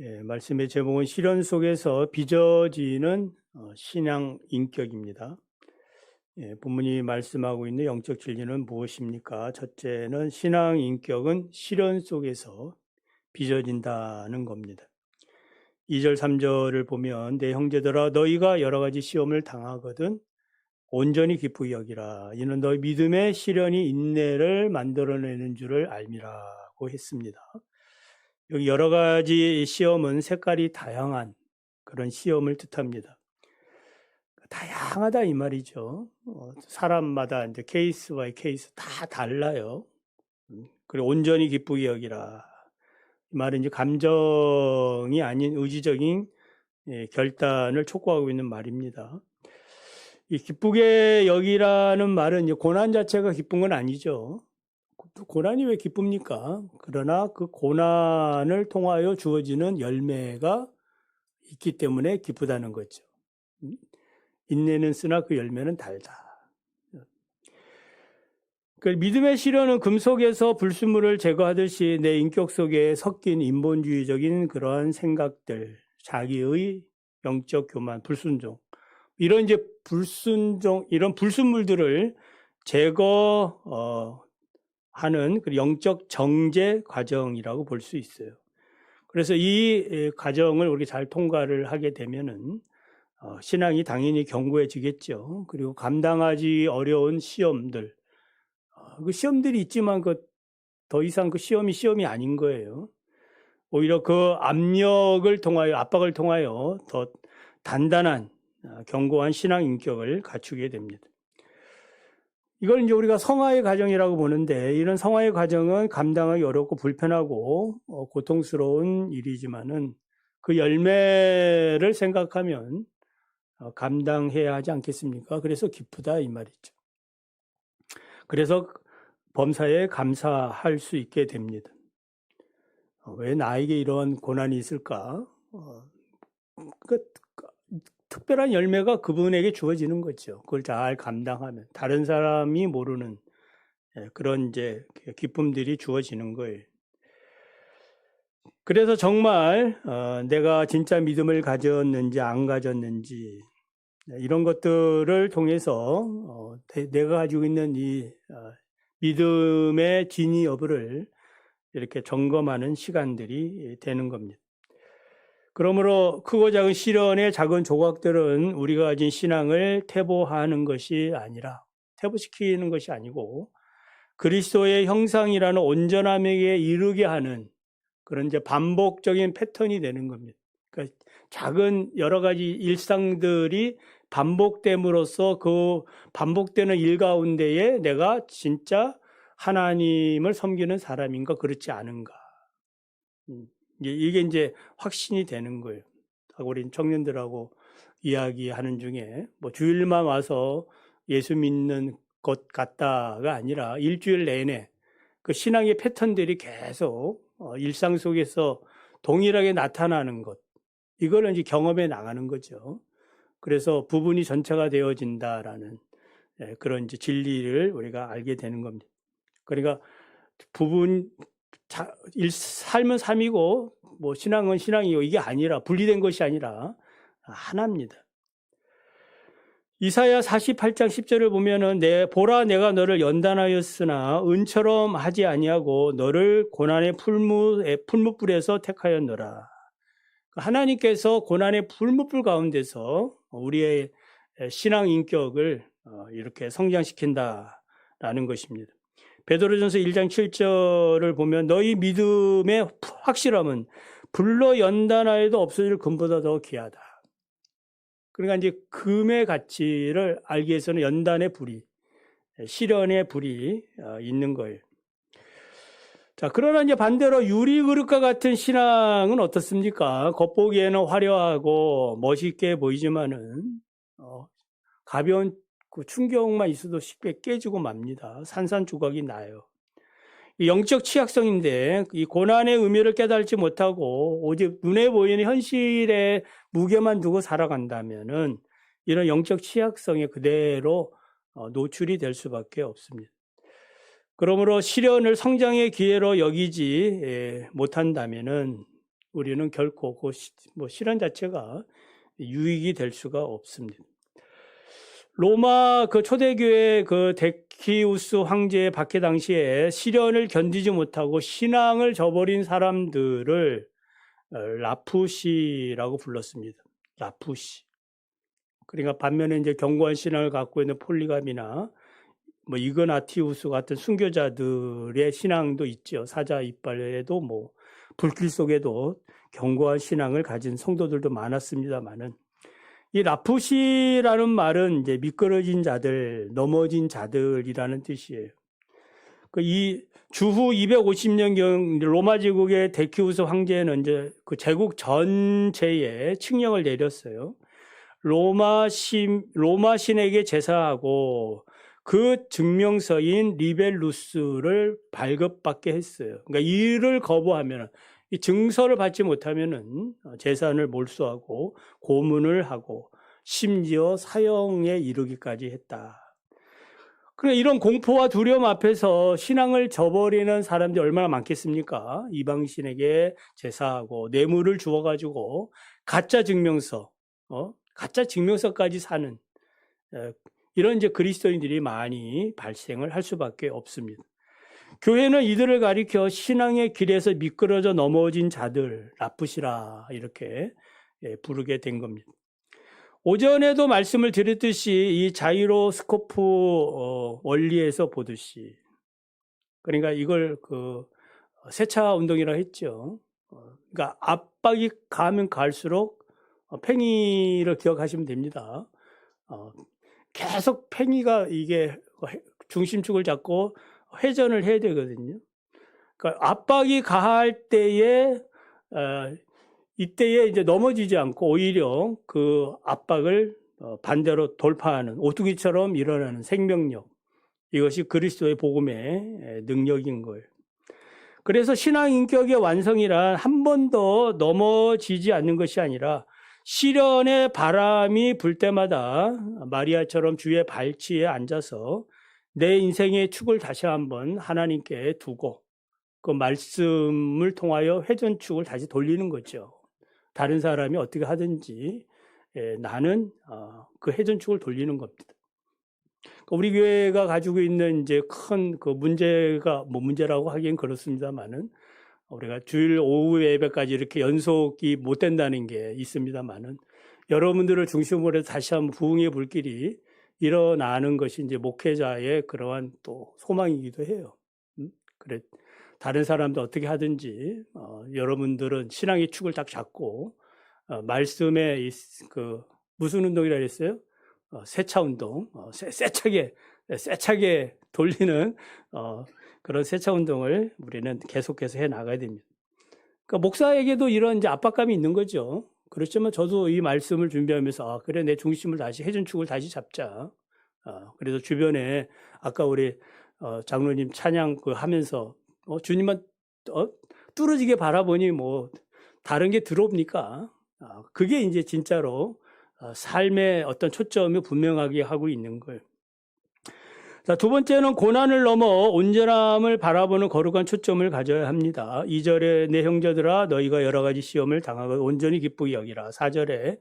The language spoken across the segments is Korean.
예, 말씀의 제목은 시련 속에서 빚어지는 어, 신앙 인격입니다. 예, 본문이 말씀하고 있는 영적 진리는 무엇입니까? 첫째는 신앙 인격은 시련 속에서 빚어진다는 겁니다. 2절, 3절을 보면 내 형제들아 너희가 여러 가지 시험을 당하거든 온전히 기쁘게 여기라. 이는 너희 믿음의 시련이 인내를 만들어내는 줄을 알미라고 했습니다. 여기 여러 가지 시험은 색깔이 다양한 그런 시험을 뜻합니다. 다양하다 이 말이죠. 어, 사람마다 이제 케이스 바이 케이스 다 달라요. 음, 그리고 온전히 기쁘게 여기라. 이 말은 이제 감정이 아닌 의지적인 예, 결단을 촉구하고 있는 말입니다. 이 기쁘게 여기라는 말은 고난 자체가 기쁜 건 아니죠. 고난이 왜 기쁩니까? 그러나 그 고난을 통하여 주어지는 열매가 있기 때문에 기쁘다는 거죠. 인내는 쓰나 그 열매는 달다. 그 믿음의 시련은 금속에서 불순물을 제거하듯이 내 인격 속에 섞인 인본주의적인 그러한 생각들, 자기의 영적 교만, 불순종, 이런 이제 불순종, 이런 불순물들을 제거, 어, 하는 그 영적 정제 과정이라고 볼 수 있어요. 그래서 이 과정을 우리 잘 통과를 하게 되면은 어, 신앙이 당연히 견고해지겠죠. 그리고 감당하지 어려운 시험들, 어, 그 시험들이 있지만 그 더 이상 그 시험이 시험이 아닌 거예요. 오히려 그 압력을 통하여 압박을 통하여 더 단단한 어, 견고한 신앙 인격을 갖추게 됩니다. 이걸 이제 우리가 성화의 과정이라고 보는데 이런 성화의 과정은 감당하기 어렵고 불편하고 어, 고통스러운 일이지만은 그 열매를 생각하면 어, 감당해야 하지 않겠습니까? 그래서 기쁘다 이 말이죠. 그래서 범사에 감사할 수 있게 됩니다. 어, 왜 나에게 이런 고난이 있을까? 그 특별한 열매가 그분에게 주어지는 거죠. 그걸 잘 감당하면 다른 사람이 모르는 예, 그런 이제 기쁨들이 주어지는 거예요. 그래서 정말 어, 내가 진짜 믿음을 가졌는지 안 가졌는지 네, 이런 것들을 통해서 어, 내가 가지고 있는 이 어, 믿음의 진위 여부를 이렇게 점검하는 시간들이 되는 겁니다. 그러므로 크고 작은 시련의 작은 조각들은 우리가 가진 신앙을 태보하는 것이 아니라 태보시키는 것이 아니고 그리스도의 형상이라는 온전함에게 이르게 하는 그런 이제 반복적인 패턴이 되는 겁니다. 그러니까 작은 여러 가지 일상들이 반복됨으로써 그 반복되는 일 가운데에 내가 진짜 하나님을 섬기는 사람인가 그렇지 않은가. 음. 이게 이제 확신이 되는 거예요. 우리 청년들하고 이야기하는 중에 뭐 주일만 와서 예수 믿는 것 같다가 아니라 일주일 내내 그 신앙의 패턴들이 계속 어, 일상 속에서 동일하게 나타나는 것. 이거를 이제 경험해 나가는 거죠. 그래서 부분이 전체가 되어진다라는 예, 그런 진리를 우리가 알게 되는 겁니다. 그러니까 부분 자, 일, 삶은 삶이고 뭐 신앙은 신앙이고 이게 아니라 분리된 것이 아니라 하나입니다. 이사야 48장 10절을 보면은 내 보라 내가 너를 연단하였으나 은처럼 하지 아니하고 너를 고난의 풀무 풀무불에서 택하였노라. 하나님께서 고난의 풀무불 가운데서 우리의 신앙 인격을 어, 이렇게 성장시킨다라는 것입니다. 베드로전서 1장 7절을 보면 너희 믿음의 확실함은 불로 연단하여도 없어질 금보다 더 귀하다. 그러니까 이제 금의 가치를 알기 위해서는 연단의 불이, 시련의 불이 어, 있는 거예요. 자, 그러나 이제 반대로 유리 그릇과 같은 신앙은 어떻습니까? 겉보기에는 화려하고 멋있게 보이지만은, 어, 가벼운 그 충격만 있어도 쉽게 깨지고 맙니다. 산산조각이 나요. 영적 취약성인데 이 고난의 의미를 깨달지 못하고 오직 눈에 보이는 현실의 무게만 두고 살아간다면은 이런 영적 취약성에 그대로 어, 노출이 될 수밖에 없습니다. 그러므로 시련을 성장의 기회로 여기지 예, 못한다면은 우리는 결코 그 시- 뭐 실현 자체가 유익이 될 수가 없습니다. 로마 그 초대교회 그 데키우스 황제의 박해 당시에 시련을 견디지 못하고 신앙을 저버린 사람들을 어, 라푸시라고 불렀습니다. 라푸시. 그러니까 반면에 이제 견고한 신앙을 갖고 있는 폴리감이나 뭐 이그나티우스 같은 순교자들의 신앙도 있죠. 사자 이빨에도 뭐 불길 속에도 견고한 신앙을 가진 성도들도 많았습니다만은 이 라푸시라는 말은 이제 미끄러진 자들, 넘어진 자들이라는 뜻이에요. 그 이 주후 250년경 로마 제국의 데키우스 황제는 이제 그 제국 전체에 칙령을 내렸어요. 로마 신 로마 신에게 제사하고 그 증명서인 리벨루스를 발급받게 했어요. 그러니까 이를 거부하면 이 증서를 받지 못하면은 재산을 몰수하고 고문을 하고 심지어 사형에 이르기까지 했다. 그래 이런 공포와 두려움 앞에서 신앙을 저버리는 사람들이 얼마나 많겠습니까? 이방신에게 제사하고 뇌물을 주어 가지고 가짜 증명서, 어? 가짜 증명서까지 사는 에, 이런 이제 그리스도인들이 많이 발생을 할 수밖에 없습니다. 교회는 이들을 가리켜 신앙의 길에서 미끄러져 넘어진 자들, 라푸시라 이렇게 예, 부르게 된 겁니다. 오전에도 말씀을 드렸듯이 이 자이로스코프 어, 원리에서 보듯이 그러니까 이걸 그 세차 운동이라 했죠. 어, 그러니까 압박이 가면 갈수록 어, 팽이를 기억하시면 됩니다. 어, 계속 팽이가 이게 중심축을 잡고 회전을 해야 되거든요. 그러니까 압박이 가할 때에 어, 이때에 이제 넘어지지 않고 오히려 그 압박을 어, 반대로 돌파하는 오뚜기처럼 일어나는 생명력 이것이 그리스도의 복음의 능력인 거예요. 그래서 신앙 인격의 완성이란 한 번도 넘어지지 않는 것이 아니라 시련의 바람이 불 때마다 마리아처럼 주의 발치에 앉아서 내 인생의 축을 다시 한번 하나님께 두고 그 말씀을 통하여 회전축을 다시 돌리는 거죠. 다른 사람이 어떻게 하든지 예, 나는 어, 그 회전축을 돌리는 겁니다. 그러니까 우리 교회가 가지고 있는 이제 큰 그 문제가 뭐 문제라고 하기엔 그렇습니다만은 우리가 주일 오후 예배까지 이렇게 연속이 못 된다는 게 있습니다만은 여러분들을 중심으로 해서 다시 한번 부흥의 불길이 일어나는 것이 이제 목회자의 그러한 또 소망이기도 해요. 음? 그래 다른 사람도 어떻게 하든지 어, 여러분들은 신앙의 축을 딱 잡고 어, 말씀에 이, 그 무슨 운동이라 그랬어요? 어, 세차 운동, 어, 세, 세차게 세차게 돌리는 어, 그런 세차 운동을 우리는 계속해서 해 나가야 됩니다. 그러니까 목사에게도 이런 이제 압박감이 있는 거죠. 그렇지만 저도 이 말씀을 준비하면서 아, 그래 내 중심을 다시 회전축을 다시 잡자. 아, 그래서 주변에 아까 우리 어, 장로님 찬양 그 하면서 어, 주님만 어, 뚫어지게 바라보니 뭐 다른 게 들어옵니까? 아, 그게 이제 진짜로 어, 삶의 어떤 초점이 분명하게 하고 있는 거예요. 자, 두 번째는 고난을 넘어 온전함을 바라보는 거룩한 초점을 가져야 합니다. 2절에 내 형제들아 너희가 여러 가지 시험을 당하고 온전히 기쁘게 여기라. 4절에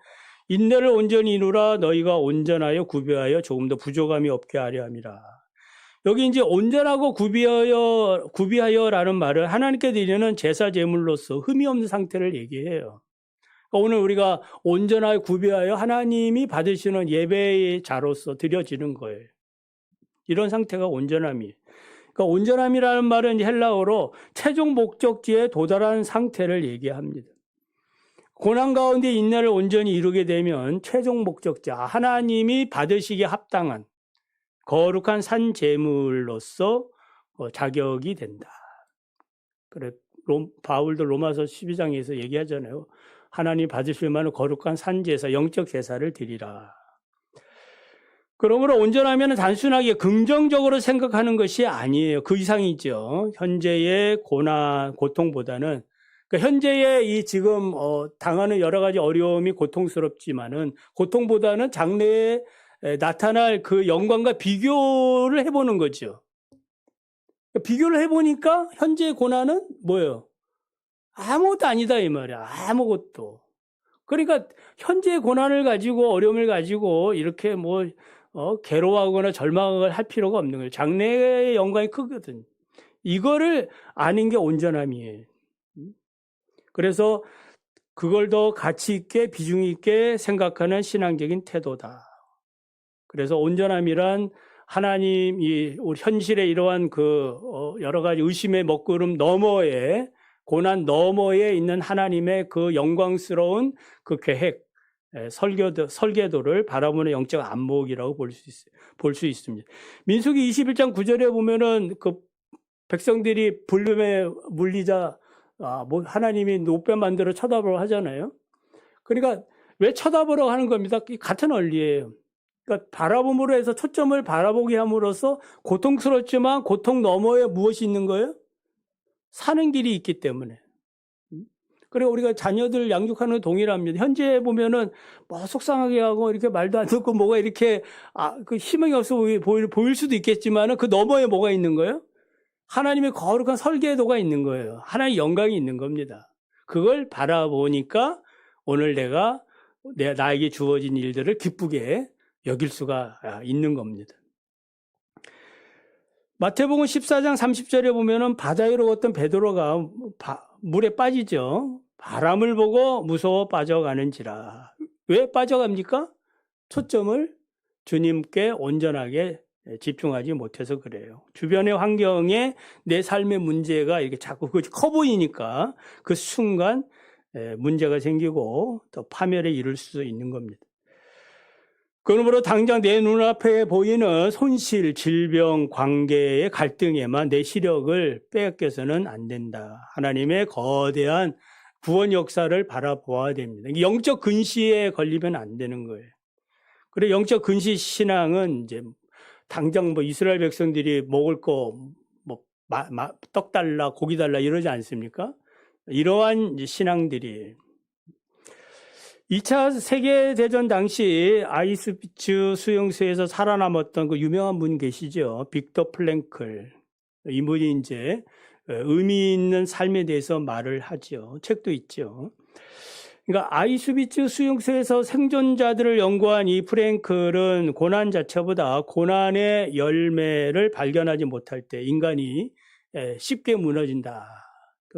인내를 온전히 이루라 너희가 온전하여 구비하여 조금 더 부족함이 없게 하려 함이라. 여기 이제 온전하고 구비하여 구비하여라는 말은 하나님께 드리는 제사 제물로서 흠이 없는 상태를 얘기해요. 그러니까 오늘 우리가 온전하게 구비하여 하나님이 받으시는 예배의 자로서 드려지는 거예요. 이런 상태가 온전함이에요. 그러니까 온전함이라는 말은 헬라어로 최종 목적지에 도달한 상태를 얘기합니다. 고난 가운데 인내를 온전히 이루게 되면 최종 목적자 하나님이 받으시기에 합당한 거룩한 산 제물로서 어, 자격이 된다. 그래 롬, 바울도 로마서 12장에서 얘기하잖아요. 하나님 받으실 만한 거룩한 산 제사, 영적 제사를 드리라. 그러므로 온전하면 단순하게 긍정적으로 생각하는 것이 아니에요. 그 이상이죠. 현재의 고난, 고통보다는 그러니까 현재의 이 지금 어, 당하는 여러 가지 어려움이 고통스럽지만은 고통보다는 장래에 나타날 그 영광과 비교를 해보는 거죠. 비교를 해보니까 현재의 고난은 뭐예요? 아무것도 아니다 이 말이야. 아무것도. 그러니까 현재의 고난을 가지고 어려움을 가지고 이렇게 뭐 어, 괴로워하거나 절망을 할 필요가 없는 거예요. 장래의 영광이 크거든. 이거를 아는 게 온전함이에요. 그래서 그걸 더 가치 있게 비중 있게 생각하는 신앙적인 태도다. 그래서 온전함이란 하나님이 우리 현실에 이러한 그 어, 여러 가지 의심의 먹구름 너머에 고난 너머에 있는 하나님의 그 영광스러운 그 계획, 에, 설계도, 설계도를 바라보는 영적 안목이라고 볼 수 있어요. 볼 수 있습니다. 민수기 21장 9절에 보면은 그 백성들이 불름에 물리자 아, 뭐 하나님이 노뼈 만들어 쳐다보라고 하잖아요. 그러니까 왜 쳐다보라고 하는 겁니다. 이 같은 원리예요. 그러니까 바라봄으로 해서 초점을 바라보게 함으로써 고통스럽지만 고통 너머에 무엇이 있는 거예요? 사는 길이 있기 때문에. 그리고 우리가 자녀들 양육하는 동일합니다. 현재 보면은 뭐 속상하게 하고 이렇게 말도 안 듣고 뭐가 이렇게 아, 그 희망이 없어 보일, 보일 수도 있겠지만은 그 너머에 뭐가 있는 거예요? 하나님의 거룩한 설계도가 있는 거예요. 하나님의 영광이 있는 겁니다. 그걸 바라보니까 오늘 내가 내 나에게 주어진 일들을 기쁘게 여길 수가 있는 겁니다. 마태복음 14장 30절에 보면은 바다 위로 걷던 베드로가 바- 물에 빠지죠. 바람을 보고 무서워 빠져가는지라. 왜 빠져갑니까? 초점을 주님께 온전하게 집중하지 못해서 그래요. 주변의 환경에 내 삶의 문제가 이렇게 자꾸 커 보이니까 그 순간 에, 문제가 생기고 또 파멸에 이를 수 있는 겁니다. 그러므로 당장 내 눈앞에 보이는 손실, 질병, 관계의 갈등에만 내 시력을 빼앗겨서는 안 된다. 하나님의 거대한 구원 역사를 바라보아야 됩니다. 영적 근시에 걸리면 안 되는 거예요. 그래 영적 근시 신앙은 이제 당장 뭐 이스라엘 백성들이 먹을 거 뭐 떡 달라 고기 달라 이러지 않습니까? 이러한 신앙들이 2차 세계대전 당시 아이스비츠 수용소에서 살아남았던 그 유명한 분 계시죠. 빅터 플랭클. 이분이 이제 의미 있는 삶에 대해서 말을 하죠. 책도 있죠. 그러니까 아이스비츠 수용소에서 생존자들을 연구한 이 프랭클은 고난 자체보다 고난의 열매를 발견하지 못할 때 인간이 쉽게 무너진다.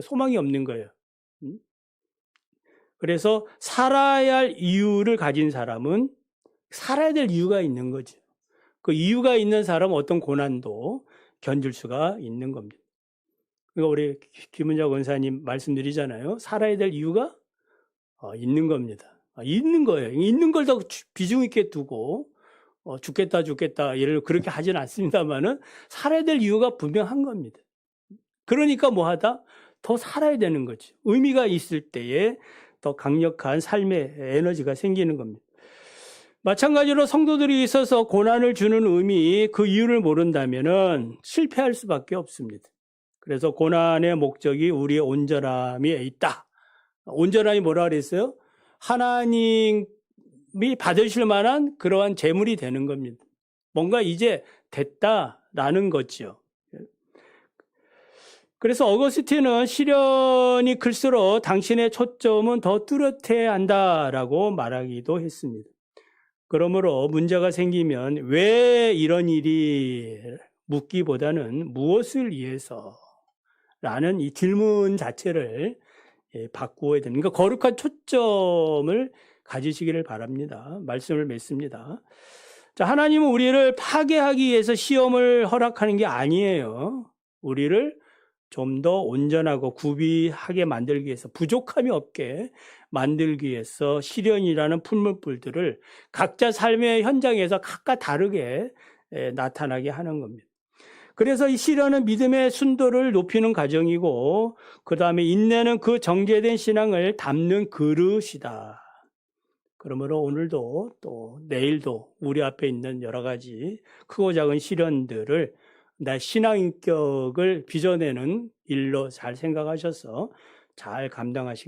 소망이 없는 거예요. 그래서 살아야 할 이유를 가진 사람은 살아야 될 이유가 있는 거죠. 그 이유가 있는 사람은 어떤 고난도 견딜 수가 있는 겁니다. 그러니까 우리 김은자 원사님 말씀드리잖아요. 살아야 될 이유가 어, 있는 겁니다. 아, 있는 거예요. 있는 걸 더 비중 있게 두고 어, 죽겠다 죽겠다 예를 그렇게 하지는 않습니다만은 살아야 될 이유가 분명한 겁니다. 그러니까 뭐하다 더 살아야 되는 거죠. 의미가 있을 때에 더 강력한 삶의 에너지가 생기는 겁니다. 마찬가지로 성도들이 있어서 고난을 주는 의미, 그 이유를 모른다면은 실패할 수밖에 없습니다. 그래서 고난의 목적이 우리의 온전함에 있다. 온전함이 뭐라 그랬어요? 하나님이 받으실 만한 그러한 재물이 되는 겁니다. 뭔가 이제 됐다라는 거죠. 그래서 어거스틴은 시련이 클수록 당신의 초점은 더 뚜렷해야 한다라고 말하기도 했습니다. 그러므로 문제가 생기면 왜 이런 일이 묻기보다는 무엇을 위해서 라는 이 질문 자체를 바꾸어야 됩니다. 그러니까 거룩한 초점을 가지시기를 바랍니다. 말씀을 맺습니다. 자, 하나님은 우리를 파괴하기 위해서 시험을 허락하는 게 아니에요. 우리를 좀 더 온전하고 구비하게 만들기 위해서 부족함이 없게 만들기 위해서 시련이라는 풀물불들을 각자 삶의 현장에서 각각 다르게 나타나게 하는 겁니다. 그래서 이 시련은 믿음의 순도를 높이는 과정이고 그 다음에 인내는 그 정제된 신앙을 담는 그릇이다. 그러므로 오늘도 또 내일도 우리 앞에 있는 여러 가지 크고 작은 시련들을 나 신앙인격을 빚어내는 일로 잘 생각하셔서 잘 감당하시기를